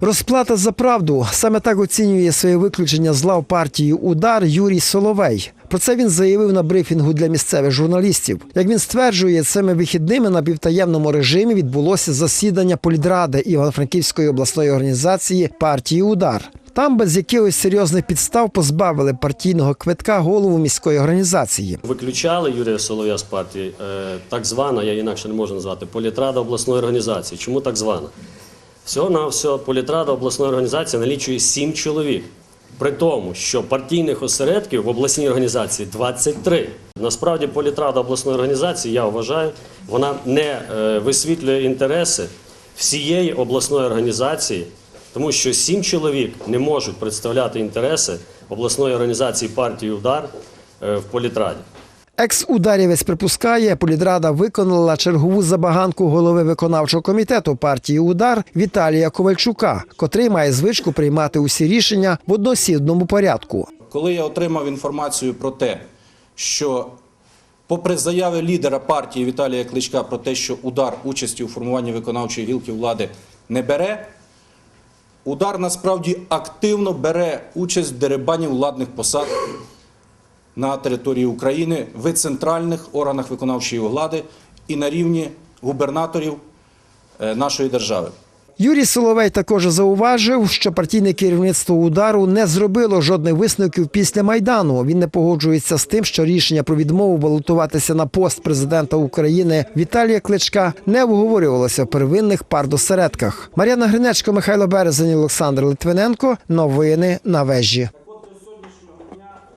Розплата за правду саме так оцінює своє виключення з лав партії Удар Юрій Соловей. Про це він заявив на брифінгу для місцевих журналістів. Як він стверджує, цими вихідними на півтаємному режимі відбулося засідання політради Івано-Франківської обласної організації партії Удар. Там без якихось серйозних підстав позбавили партійного квитка голову міської організації. Виключали Юрія Солов'я з партії, е, так звана, я інакше не можу назвати, політрада обласної організації. Чому так звана? Всього на все політрада обласної організації налічує 7 чоловік. При тому, що партійних осередків в обласній організації 23. Насправді політрада обласної організації, я вважаю, вона не е, висвітлює інтереси всієї обласної організації, тому що сім чоловік не можуть представляти інтереси обласної організації партії Удар е, в політраді. Екс-ударівець припускає, політрада виконала чергову забаганку голови виконавчого комітету партії Удар Віталія Ковальчука, котрий має звичку приймати усі рішення в односідному порядку. Коли я отримав інформацію про те, що, попри заяви лідера партії Віталія Кличка про те, що удар участі у формуванні виконавчої гілки влади не бере, удар насправді активно бере участь в дерибані владних посад на території України в центральних органах виконавчої влади і на рівні губернаторів е, нашої держави. Юрій Соловей також зауважив, що партійне керівництво удару не зробило жодних висновків після майдану. Він не погоджується з тим, що рішення про відмову балотуватися на пост президента України Віталія Кличка не обговорювалося в первинних партосередках. Мар'яна Гринечко, Михайло Березень, Олександр Литвиненко. Новини на вежі.